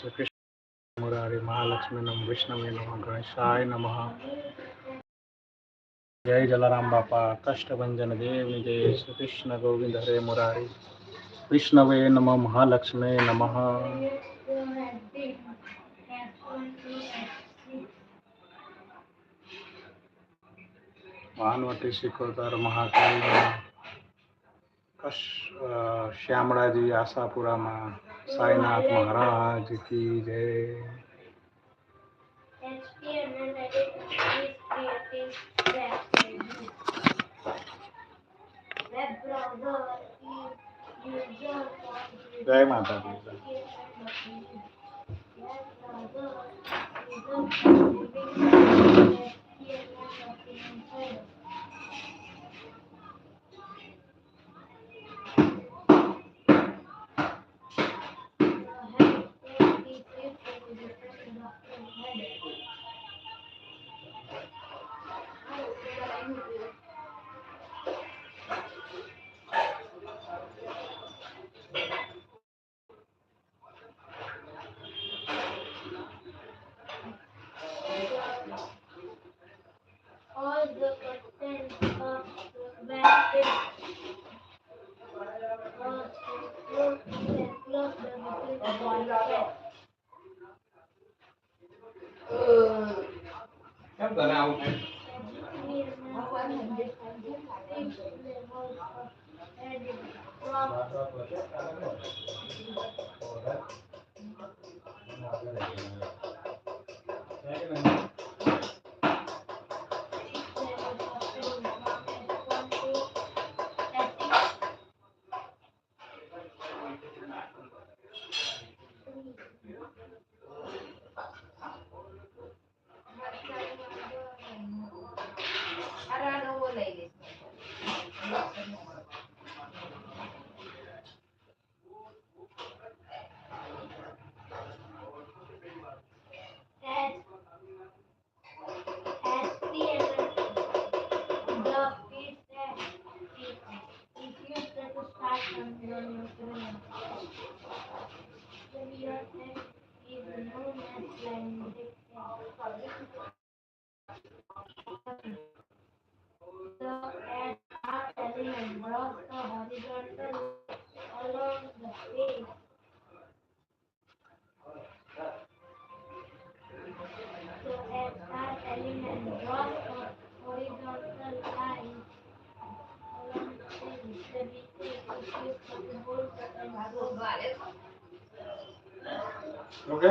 શ્રી કૃષ્ણ મુરારી, મહાલક્ષ્મી નમ, વિષ્ણવે નમ, ગણેશાય નમ. જય જલારામ બાપા, કષ્ટભંજન દેવની જય શ્રી કૃષ્ણ ગોવિંદ હરે મુરારી. વિષ્ણવે નમ, મહાલક્ષ્મે નમ. ભાનવટી શિકોતર મહાકાલ શ્યામળાજી આશાપુરામાં સાઈનાથ મહારાજ કી જય. જય માતાજી. all તને આવું થાય Element draws the horizontal along the the horizontal line along the. Okay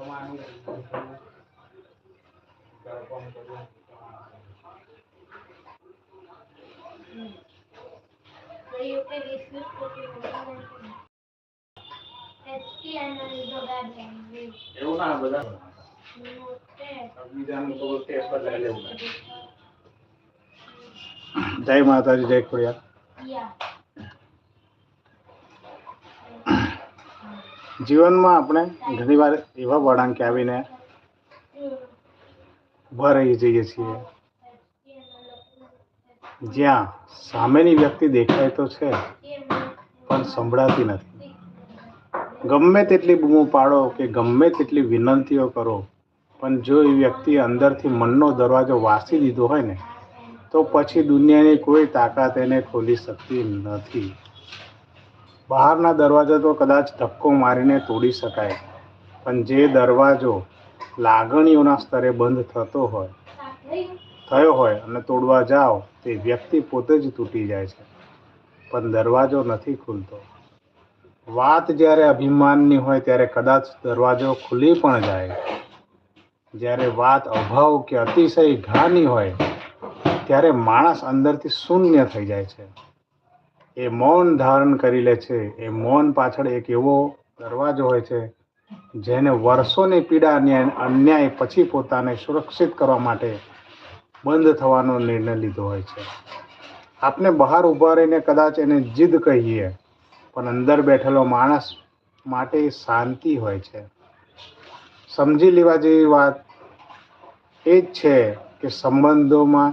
the એવું ના બધા. બીજાનું તો ટેપ પર લઈ લેવું. જય માતાજી જય ખોડિયાર. જીવનમાં આપણે ઘણીવાર એવા વળાંકે આવીને ઊભા રહી જઈએ છીએ. જ્યાં સામેની વ્યક્તિ દેખાય તો છે, પણ સંભળાતી નથી. ગમે તેટલી બૂમો પાડો કે ગમે તેટલી વિનંતીઓ કરો, પણ જો એ વ્યક્તિ અંદરથી મનનો દરવાજો વાસી દીધો હોય ને, તો પછી દુનિયાની કોઈ તાકાત એને ખોલી શકતી નથી. બહારના દરવાજા તો કદાચ ધક્કો મારીને તોડી શકાય, પણ જે દરવાજો લાગણીઓના સ્તરે બંધ થતો હોય, થયો હોય અને તોડવા જાઓ, તે વ્યક્તિ પોતે જ તૂટી જાય છે. પણ દરવાજો નથી ખુલતો. વાત જ્યારે અભિમાનની હોય ત્યારે કદાચ દરવાજો ખુલી પણ જાય. જ્યારે વાત અભાવ કે અતિશય ઘાની હોય, ત્યારે માણસ અંદરથી શૂન્ય થઈ જાય છે. એ મૌન ધારણ કરી લે છે. એ મૌન પાછળ એક એવો દરવાજો હોય છે, જેને વર્ષોની પીડા અને અન્યાય પછી પોતાને સુરક્ષિત કરવા માટે બંધ થવાનો નિર્ણય લીધો હોય છે. આપણે બહાર ઊભા રહીને કદાચ એને જીદ કહીએ, પણ અંદર બેઠેલો માણસ માટે શાંતિ હોય છે. સમજી લેવા જેવી વાત એ જ છે કે સંબંધોમાં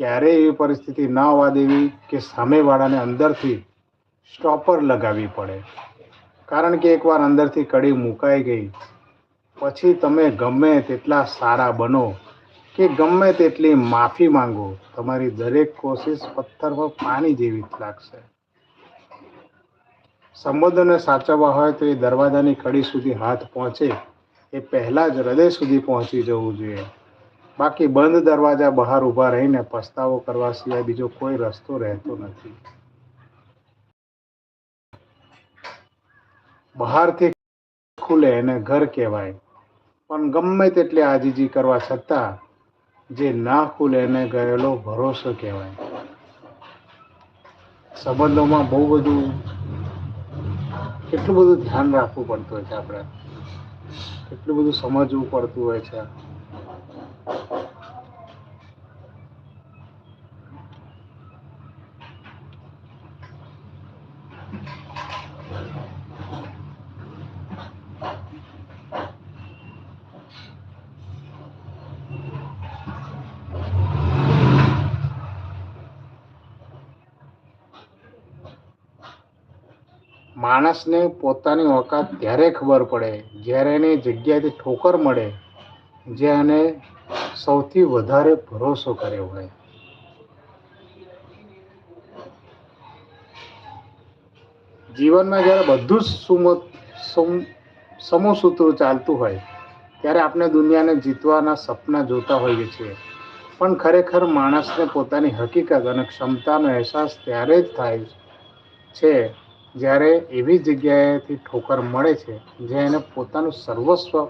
ક્યારેય એવી પરિસ્થિતિ ન આવવા દેવી કે સામેવાળાને અંદરથી સ્ટોપર લગાવવી પડે. કારણ કે એકવાર અંદરથી કડી મુકાઈ ગઈ, પછી તમે ગમે તેટલા સારા બનો કે ગમે તેટલી માફી માંગો, તમારી દરેક કોશિશ પથ્થર પર પાણી જેવી જ લાગશે. સંબંધોને સાચવવા હોય તો એ દરવાજાની કડી સુધી હાથ પહોંચે, એ પહેલાં જ હૃદય સુધી પહોંચી જવું જોઈએ. બાકી બંધ દરવાજા બહાર ઊભા રહીને પસ્તાવો કરવા સિવાય બીજો કોઈ રસ્તો રહેતો નથી. બહારથી ખુલે એને ઘર કહેવાય. પણ ગમે તેટલી આજીજી કરવા છતાં, જે ના ખુલે એને ગયેલો ભરોસો કહેવાય. સંબંધોમાં બહુ બધું, કેટલું બધું ધ્યાન રાખવું પડતું હોય છે આપણે. કેટલું બધું સમજવું પડતું હોય છે. માણસને પોતાની ઓકાત ત્યારે ખબર પડે જ્યારે એને જગ્યાએથી ઠોકર મળે, જે એને સૌથી વધારે ભરોસો કર્યો હોય. જીવનમાં જ્યારે બધું જ સુમત સમ- સમસૂત્રો ચાલતું હોય, ત્યારે આપણે દુનિયાને જીતવાના સપના જોતા હોઈએ છીએ. પણ ખરેખર માણસને પોતાની હકીકત અને ક્ષમતાનો અહેસાસ ત્યારે જ થાય છે જ્યારે એવી જગ્યાએથી ઠોકર મળે છે, જ્યાં એને પોતાનું સર્વસ્વ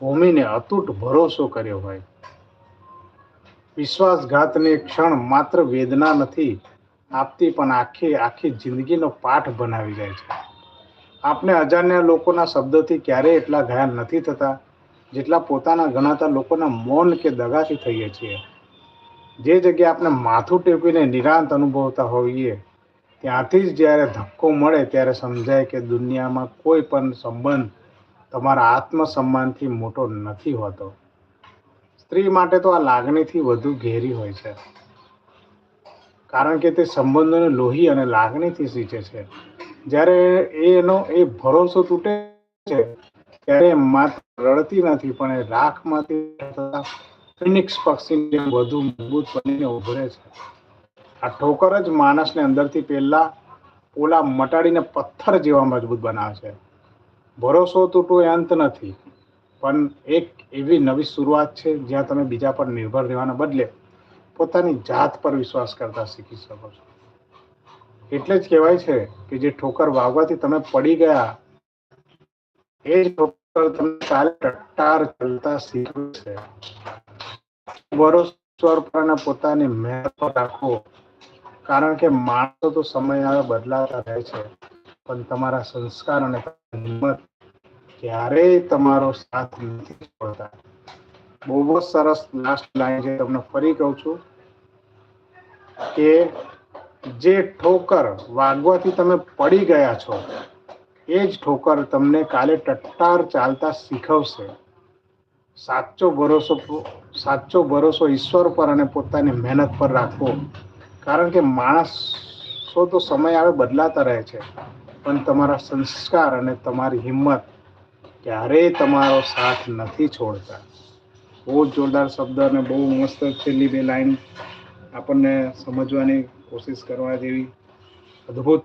ભૂમિને અતૂટ ભરોસો કર્યો હોય. વિશ્વાસઘાતની ક્ષણ માત્ર વેદના નથી, આપતી પણ આખી આખી જિંદગીનો પાઠ બનાવી જાય છે. આપણે અજાણ્યા લોકોના શબ્દોથી ક્યારેય એટલા ઘાયલ નથી થતા, જેટલા પોતાના ગણાતા લોકોના મૌન કે દગાથી થઈએ છીએ. જે જગ્યાએ આપણે માથું ટેકવીને નિરાંત અનુભવતા હોઈએ ત્યાંથી જ જ્યારે ધક્કો મળે ત્યારે સમજાય કે દુનિયામાં કોઈ પણ સંબંધ તમારા આત્મસન્માનથી મોટો નથી હોતો. સ્ત્રી માટે તો આ લાગણીથી વધુ ઘેરી હોય છે. કારણ કે તે સંબંધોને લોહી અને લાગણીથી સીચે છે. જ્યારે એનો એ ભરોસો તૂટે છે, ત્યારે માત્ર રડતી નથી, પણ એ રાખમાંથી ફિનિક્સ પક્ષીની વધુ મજબૂત બનીને ઉભરે છે. આ ઠોકર જ માણસને અંદરથી પહેલાં ઓલા મટાડીને પથ્થર જેવા મજબૂત બનાવે છે. ભરોસો તૂટવો એ અંત નથી, પણ એક એવી નવી શરૂઆત છે જ્યાં તમે બીજા પર નિર્ભર રહેવાના બદલે પોતાની જાત પર વિશ્વાસ કરતા શીખી શકો છો. એટલે જ કહેવાય છે કે જે ઠોકર વાગવાથી તમે પડી ગયા, એ જ ઠોકર તમને કાલે ટટ્ટાર ચાલતા શીખવે છે. ભરોસો પર પોતાની મહેનત પર રાખો. કારણ કે માણસો તો સમય આવે બદલાતા રહે છે, પણ તમારા સંસ્કાર અને હિંમત ક્યારેય તમારો સાથ નથી છોડતા. બહુ જ સરસ લાસ્ટ લાઈન છે તમને ફરી કહું છું, કે જે ઠોકર વાગવાથી તમે પડી ગયા છો, એ જ ઠોકર તમને કાલે ટટ્ટાર ચાલતા શીખવશે. સાચો ભરોસો સાચો ભરોસો ઈશ્વર પર અને પોતાની મહેનત પર રાખવો. કારણ કે માણસો તો સમય આવે બદલાતા રહે છે. પણ તમારા સંસ્કાર અને તમારી હિંમત ક્યારેય તમારો સાથ નથી છોડતા. બહુ જોરદાર શબ્દ અને બહુ મસ્ત છેલ્લી બે લાઈન આપણને સમજવાની કોશિશ કરવા જેવી અદ્ભુત.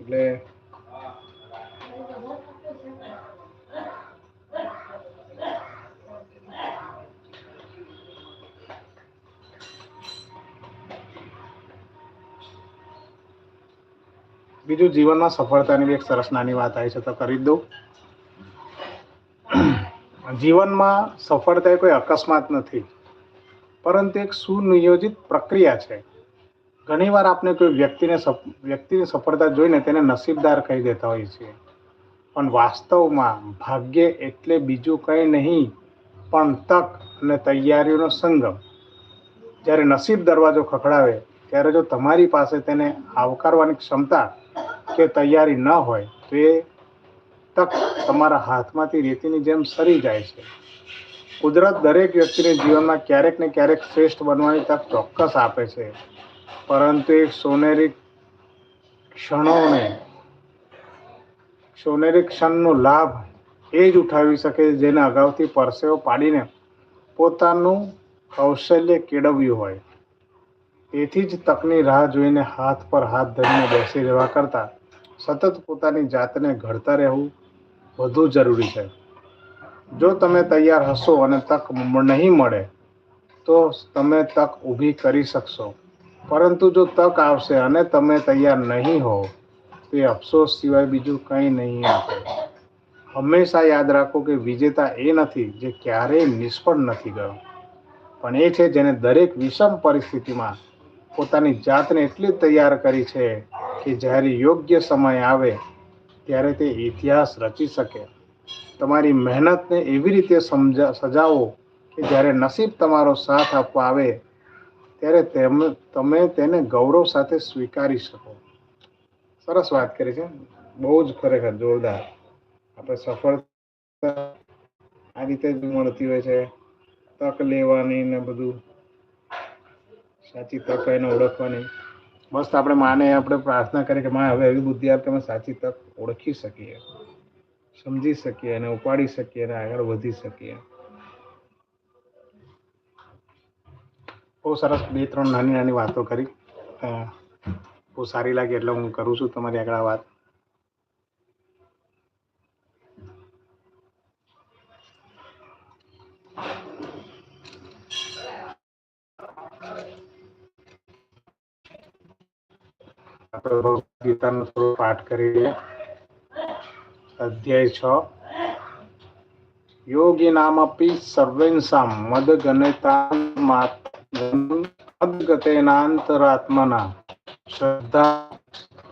એટલે બીજું જીવનમાં સફળતાની બી એક સરસ નાની વાત આવી છે, તો કરી દઉં. જીવનમાં સફળતા એ કોઈ અકસ્માત નથી, પરંતુ એક સુનિયોજિત પ્રક્રિયા છે. ઘણીવાર આપણે કોઈ વ્યક્તિને વ્યક્તિની સફળતા જોઈને તેને નસીબદાર કહી દેતા હોઈએ છીએ. પણ વાસ્તવમાં ભાગ્ય એટલે બીજું કંઈ નહીં, પણ તક અને તૈયારીઓનો સંગમ. જ્યારે નસીબ દરવાજો ખખડાવે, ત્યારે જો તમારી પાસે તેને આવકારવાની ક્ષમતા કે તૈયારી ન હોય, તો એ તક તમારા હાથમાંથી રેતીની જેમ સરી જાય છે. કુદરત દરેક વ્યક્તિને જીવનમાં ક્યારેક ને ક્યારેક શ્રેષ્ઠ બનવાની તક ચોક્કસ આપે છે. પરંતુ એક સોનેરી ક્ષણોને, સોનેરી ક્ષણનો લાભ એ જ ઉઠાવી શકે જેને અગાઉથી પરસેવો પાડીને પોતાનું કૌશલ્ય કેળવ્યું હોય. તેથી જ તકની રાહ જોઈને હાથ પર હાથ ધરીને બેસી રહેવા કરતાં સતત પોતાની જાતને ઘડતા રહેવું વધુ જરૂરી છે. જો તમે તૈયાર હશો અને તક નહીં મળે, તો તમે તક ઊભી કરી શકશો. પરંતુ જો તક આવશે અને તમે તૈયાર નહીં હો, તો અફસોસ સિવાય બીજું કંઈ નહીં આપે. હંમેશા યાદ રાખો કે વિજેતા એ નથી જે ક્યારેય નિષ્ફળ નથી ગયો. પણ એ છે જેને દરેક વિષમ પરિસ્થિતિમાં પોતાની જાતને એટલી તૈયાર કરી છે કે જ્યારે યોગ્ય સમય આવે, ત્યારે તે ઇતિહાસ રચી શકે. તમારી મહેનતને એવી રીતે સમજા, સજાવો કે જ્યારે નસીબ તમારો સાથ આપવા આવે, ત્યારે તેમ, તમે તેને ગૌરવ સાથે સ્વીકારી શકો. સરસ વાત કરી છે. બહુ જ ખરેખર જોરદાર. આપણે સફળતા આ રીતે જ મળતી હોય છે. તક લેવાની ને બધું. સાચી તક એને ઓળખવાની. બસ આપણે માને, આપણે પ્રાર્થના કરીએ કે માં, હવે એવી બુદ્ધિ આપ કે અમે સાચી તક ઓળખી શકીએ, સમજી શકીએ અને ઉપાડી શકીએ અને આગળ વધી શકીએ. બહુ સરસ બે, ત્રણ નાની નાની વાતો કરી. બહુ સારી લાગી એટલે હું કરું છું તમારી આગળ આ વાત. ભગવદ્ ગીતાનો થોડો પાઠ કરી લે અધ્યાય છ. યોગી નામપી સર્વેન્સામ મદ મદગતેનાંતરાત્મના શ્રદ્ધા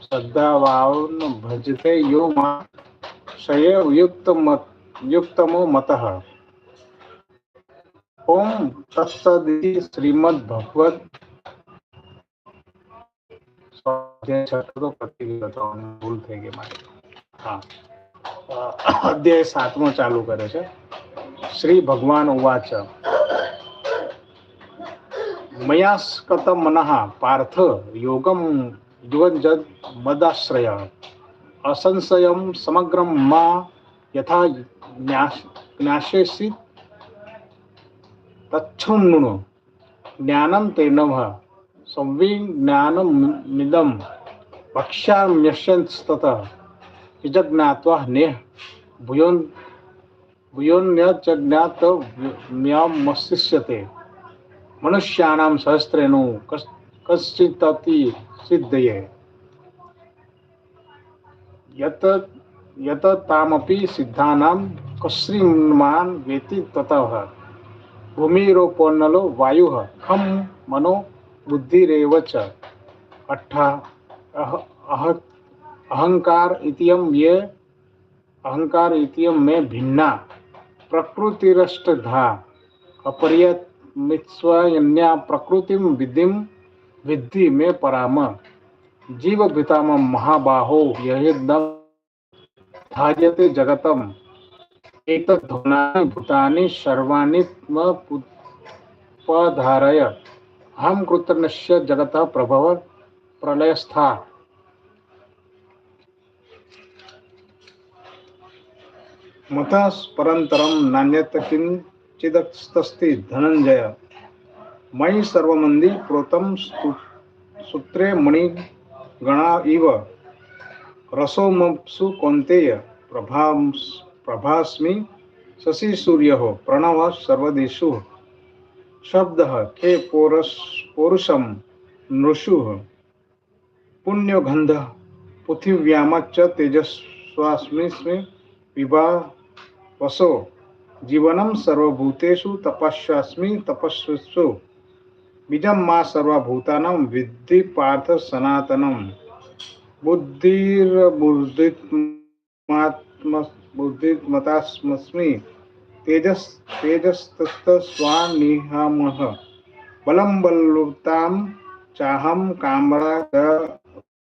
શ્રદ્ધાવાન ભજતે યો મા શયે યુક્ત યુક્તમો મત. ઓમ તત્સદિ શ્રીમદ ભગવત સ્વાધ્યાય છઠ્ઠો પતી ગયો હતો અને ભૂલ થઈ ગઈ મારી. હા. અધ્યાય સાતમો ચાલુ કરે છે. શ્રી ભગવાન ઉવાચ. મયાસ્કત મનઃ પાર્થ યોગમ યુવજદ મદાશ્રય. અસંશયમ સમગ્રમ મા યથા જ્ઞાસ્યસી તચ્છૃણુ જ્ઞાનમ તેનવ સંવિજ્ઞાનમિદમ वक्ष्याम्यश्यंस्ततः जज्ञात्वा नेह भूयोन् भूयोन्यजज्ञातव्यमशिष्यते मनुष्याणां सहस्रेणु कस् कश्चिदति सिद्धये। यत यत तामपि सिद्धानां कश्रीमान् वेति ततः। भूमिरोपोन्नलो वायुः, खं मनो बुद्धिरेव च। अट्ठा અહંકાર ઇતિયમ યે અહંકાર ઇતિયમ મે ભિન્ના પ્રકૃતિરષ્ટધા અપર્યમિત્સ્વયન્યા પ્રકૃતિમ વિધિમ વિદ્ધિ મે પરામ જીવભીતામ મહાબાહો યહેદમ ધાર્યતે જગતમ એતદ્ધૂનાनि ભૂતાनि સર્વાણि પધારય અહમ કૃતનશ્ય જગત પ્રભવ પ્રલયસ્થા મથાસ પરંતરમ નાન્યત કિંચિદસ્તિ ધનંજય મયી સર્વમંદી પ્રોતમ સ્તુ- સૂત્રે મણિ ગણા ઇવ રસોમપ્સુ કૌંતેય પ્રભા પ્રભાસ્મિ શશી સૂર્ય પ્રણવ સર્વદેશુ શબ્દ કે પોરસ પૌરુષમ નૃષુ પુણ્યગંધ પૃથિવ્યામ ચ તેજસ્વાસ્મિ વિભા વસો જીવનમ સર્વભૂતેષુ તપસ્યાસ્મિ તપસ્વિષુ બીજમ મા સર્વભૂતાનમ વિદ્ધિ પાર્થ સનાતનમ બુદ્ધિર બુદ્ધિત્માત્મ બુદ્ધિમતાસ્મસ્મિ તેજસ તેજસ્તસ્ત સ્વાનિહામહ બલમ બલવતામ ચાહમ કામરા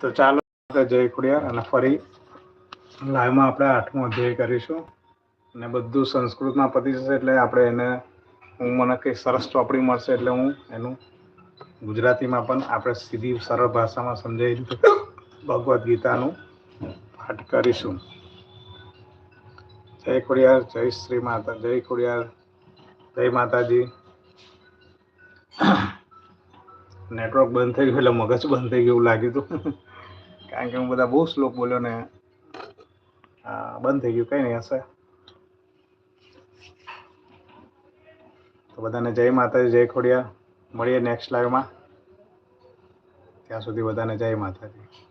તો ચાલો જય ખોડિયાર અને ફરી લાઈવમાં આપણે આઠમો અધ્યાય કરીશું. અને બધું સંસ્કૃતમાં પતી જશે એટલે આપણે એને હું મને કંઈ સરસ ચોપડી મળશે એટલે હું એનું ગુજરાતીમાં પણ આપણે સીધી સરળ ભાષામાં સમજાવી રીતે ભગવદ્ ગીતાનું પાઠ કરીશું. જય ખોડિયાર, જય શ્રી માતા, જય ખોડિયાર. જય માતાજી. નેટવર્ક બંધ થઈ ગયું એટલે મગજ બંધ થઈ ગયું એવું લાગ્યું હતું. કારણ કે હું બધા બહુ શ્લોક બોલ્યો ને. બંધ થઈ ગયું. કંઈ નહીં, હશે. તો બધાને જય માતાજી, જય ખોડિયા મળીએ નેક્સ્ટ લાઈવમાં ત્યાં સુધી બધાને જય માતાજી.